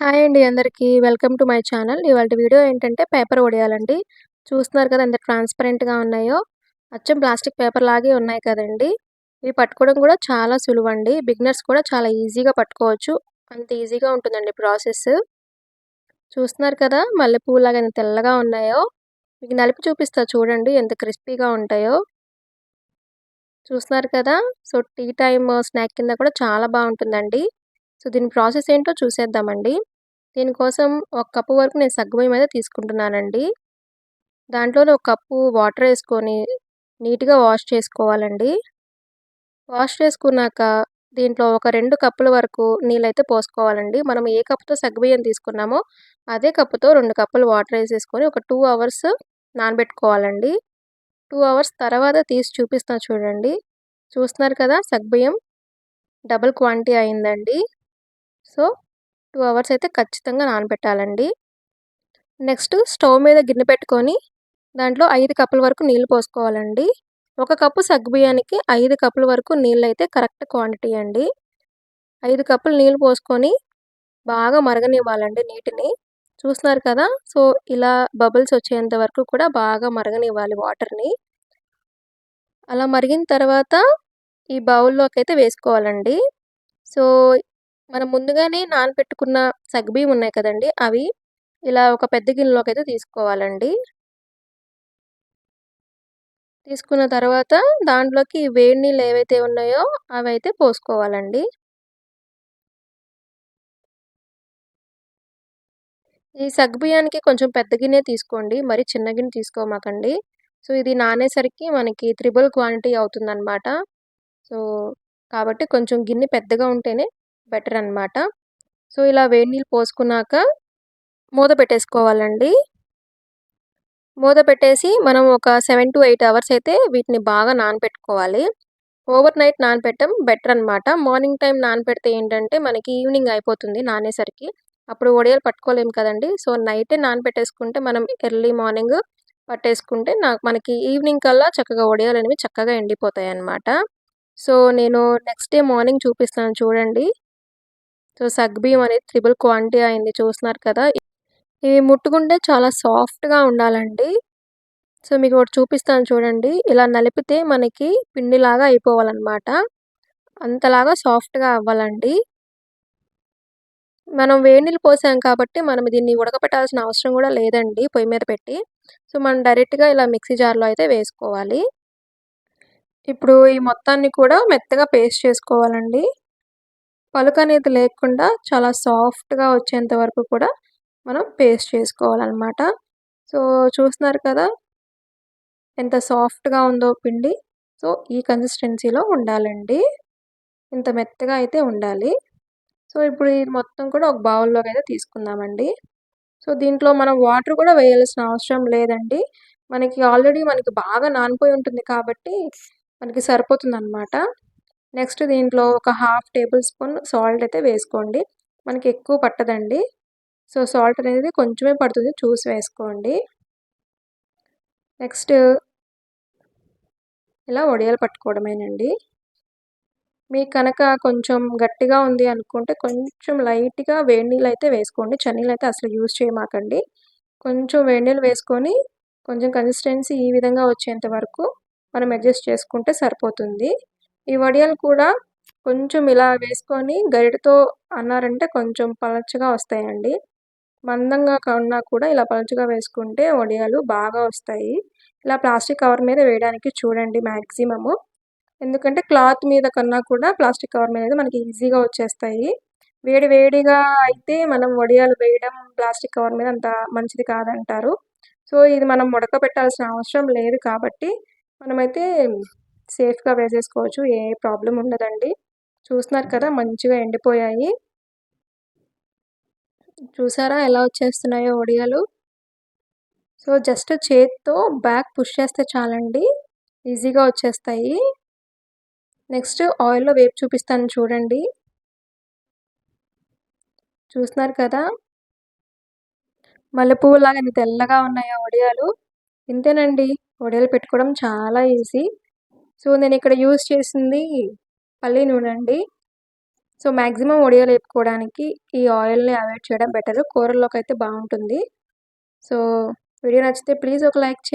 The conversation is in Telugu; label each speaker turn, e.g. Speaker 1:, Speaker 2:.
Speaker 1: హాయ్ అండి అందరికీ. Welcome to my channel. ఇవాళ వీడియో ఏంటంటే పేపర్ ఒడేయాలండి. చూస్తున్నారు కదా ఎంత ట్రాన్స్పరెంట్గా ఉన్నాయో. అచ్చం ప్లాస్టిక్ పేపర్ లాగే ఉన్నాయి కదండి. ఇవి పట్టుకోవడం కూడా చాలా సులువండి. బిగినర్స్ కూడా చాలా ఈజీగా పట్టుకోవచ్చు. అంత ఈజీగా ఉంటుందండి ప్రాసెస్. చూస్తున్నారు కదా మల్లెపూలాగా ఎంత తెల్లగా ఉన్నాయో. మీకు నలిపి చూపిస్తా చూడండి ఎంత క్రిస్పీగా ఉంటాయో. చూస్తున్నారు కదా. సో టీ టైమ్ స్నాక్ కింద కూడా చాలా బాగుంటుందండి. సో దీని ప్రాసెస్ ఏంటో చూసేద్దామండి. దీనికోసం ఒక కప్పు వరకు నేను సగ్గుబియ్యం అయితే తీసుకుంటున్నానండి. దాంట్లోనే ఒక కప్పు వాటర్ వేసుకొని నీట్గా వాష్ చేసుకోవాలండి. వాష్ చేసుకున్నాక దీంట్లో ఒక రెండు కప్పుల వరకు నీళ్ళైతే పోసుకోవాలండి. మనం ఏ కప్పుతో సగ్గుబియ్యం తీసుకున్నామో అదే కప్పుతో రెండు కప్పులు వాటర్ వేసేసుకొని ఒక టూ అవర్స్ నానబెట్టుకోవాలండి. టూ అవర్స్ తర్వాత తీసి చూపిస్తున్నా చూడండి. చూస్తున్నారు కదా సగ్గుబియ్యం డబుల్ క్వాంటిటీ అయిందండి. సో టూ అవర్స్ అయితే ఖచ్చితంగా నానబెట్టాలండి. నెక్స్ట్ స్టవ్ మీద గిన్నె పెట్టుకొని దాంట్లో ఐదు కప్పుల వరకు నీళ్ళు పోసుకోవాలండి. ఒక కప్పు సగ్గుబియ్యానికి ఐదు కప్పుల వరకు నీళ్ళు అయితే కరెక్ట్ క్వాంటిటీ అండి. ఐదు కప్పులు నీళ్ళు పోసుకొని బాగా మరగనివ్వాలండి నీటిని. చూస్తున్నారు కదా సో ఇలా బబుల్స్ వచ్చేంత వరకు కూడా బాగా మరగనివ్వాలి వాటర్ని. అలా మరిగిన తర్వాత ఈ బౌల్లోకి అయితే వేసుకోవాలండి. సో మనం ముందుగానే నానబెట్టుకున్న సగ్గుబియ్యం ఉన్నాయి కదండి అవి ఇలా ఒక పెద్ద గిన్నెలోకి అయితే తీసుకోవాలండి. తీసుకున్న తర్వాత దాంట్లోకి వేడి నీళ్ళు ఏవైతే ఉన్నాయో అవి అయితే పోసుకోవాలండి. ఈ సగ్బియానికి కొంచెం పెద్ద గిన్నె తీసుకోండి మరి చిన్న గిన్నె తీసుకోమాకండి. సో ఇది నానేసరికి మనకి త్రిబుల్ క్వాంటిటీ అవుతుందన్నమాట. సో కాబట్టి కొంచెం గిన్నె పెద్దగా ఉంటేనే బెటర్ అనమాట సో ఇలా వేడి నీళ్ళు పోసుకున్నాక మూత పెట్టేసుకోవాలండి. మూత పెట్టేసి మనం ఒక సెవెన్ టు ఎయిట్ అవర్స్ అయితే వీటిని బాగా నానపెట్టుకోవాలి. ఓవర్ నైట్ నానపెట్టడం బెటర్ అనమాట మార్నింగ్ టైం నానపెడితే ఏంటంటే మనకి ఈవినింగ్ అయిపోతుంది నానేసరికి. అప్పుడు వడియాలు పట్టుకోలేము కదండి. సో నైటే నానపెట్టేసుకుంటే మనం ఎర్లీ మార్నింగ్ పట్టేసుకుంటే నాకు మనకి ఈవినింగ్ కల్లా చక్కగా వడియాలు అనేవి చక్కగా ఎండిపోతాయి అన్నమాట సో నేను నెక్స్ట్ డే మార్నింగ్ చూపిస్తాను చూడండి. సో సగ్బియ్యం అనేది త్రిబుల్ క్వాంటిటీ అయింది చూస్తున్నారు కదా. ఇవి ముట్టుకుంటే చాలా సాఫ్ట్గా ఉండాలండి. సో మీకు ఒకటి చూపిస్తాను చూడండి. ఇలా నలిపితే మనకి పిండిలాగా అయిపోవాలన్నమాట. అంతలాగా సాఫ్ట్గా అవ్వాలండి. మనం వేడి నీళ్ళు పోసాం కాబట్టి మనం దీన్ని ఉడకపెట్టాల్సిన అవసరం కూడా లేదండి పొయ్యి మీద పెట్టి. సో మనం డైరెక్ట్గా ఇలా మిక్సీ జార్లో అయితే వేసుకోవాలి. ఇప్పుడు ఈ మొత్తాన్ని కూడా మెత్తగా పేస్ట్ చేసుకోవాలండి. పలుక అనేది లేకుండా చాలా సాఫ్ట్గా వచ్చేంత వరకు కూడా మనం పేస్ట్ చేసుకోవాలన్నమాట. సో చూస్తున్నారు కదా! ఎంత సాఫ్ట్గా ఉందో పిండి. సో ఈ కన్సిస్టెన్సీలో ఉండాలండి. ఇంత మెత్తగా అయితే ఉండాలి. సో ఇప్పుడు ఇది మొత్తం కూడా ఒక బౌల్లోకి అయితే తీసుకుందామండి. సో దీంట్లో మనం వాటర్ కూడా వేయాల్సిన అవసరం లేదండి. మనకి ఆల్రెడీ మనకి బాగా నానిపోయి ఉంటుంది కాబట్టి మనకి సరిపోతుంది అనమాట నెక్స్ట్ దీంట్లో ఒక హాఫ్ టేబుల్ స్పూన్ సాల్ట్ అయితే వేసుకోండి. మనకి ఎక్కువ పట్టదండి. సో సాల్ట్ అనేది కొంచెమే పడుతుంది. చూసి వేసుకోండి. నెక్స్ట్ ఇలా వడియాలు పట్టుకోవడమేనండి. మీకు కనుక కొంచెం గట్టిగా ఉంది అనుకుంటే కొంచెం లైట్గా వేడి నీళ్ళు అయితే వేసుకోండి. చన్నీళ్ళు అయితే అసలు యూజ్ చేయమాకండి. కొంచెం వేడి నీళ్ళు వేసుకొని కొంచెం కన్సిస్టెన్సీ ఈ విధంగా వచ్చేంత వరకు మనం అడ్జస్ట్ చేసుకుంటే సరిపోతుంది. ఈ వడియాలు కూడా కొంచెం ఇలా వేసుకొని గరిటతో అన్నారంటే కొంచెం పలచగా వస్తాయండి. మందంగా కన్నా కూడా ఇలా పలచగా వేసుకుంటే వడియాలు బాగా వస్తాయి. ఇలా ప్లాస్టిక్ కవర్ మీద వేయడానికి చూడండి మ్యాక్సిమము ఎందుకంటే క్లాత్ మీద కన్నా కూడా ప్లాస్టిక్ కవర్ మీద మనకి ఈజీగా వచ్చేస్తాయి. వేడి వేడిగా అయితే మనం వడియాలు వేయడం ప్లాస్టిక్ కవర్ మీద అంత మంచిది కాదంటారు. సో ఇది మనం ఉడకబెట్టాల్సిన అవసరం లేదు కాబట్టి మనమైతే సేఫ్గా వేసేసుకోవచ్చు ఏ ప్రాబ్లం ఉండదండి. చూస్తున్నారు కదా మంచిగా ఎండిపోయాయి. చూసారా ఎలా వచ్చేస్తున్నాయో ఒడియాలు? సో జస్ట్ చేత్తో బ్యాక్ పుష్ చేస్తే చాలండి. ఈజీగా వచ్చేస్తాయి. నెక్స్ట్ ఆయిల్లో వేపు చూపిస్తాను చూడండి. చూస్తున్నారు కదా? మల్లెపువ్వులాగా ఎంత తెల్లగా ఆ ఒడియాలు? ఇంతేనండి. వడియాలు పెట్టుకోవడం చాలా ఈజీ. సో నేను ఇక్కడ యూజ్ చేసింది పల్లి నూనె అండి. సో మ్యాక్సిమం ఒడియాలు వేపుకోవడానికి ఈ ఆయిల్ని అవాయిడ్ చేయడం బెటర్. కూరల్లోకి అయితే బాగుంటుంది. సో వీడియో నచ్చితే ప్లీజ్ ఒక లైక్ చేయండి.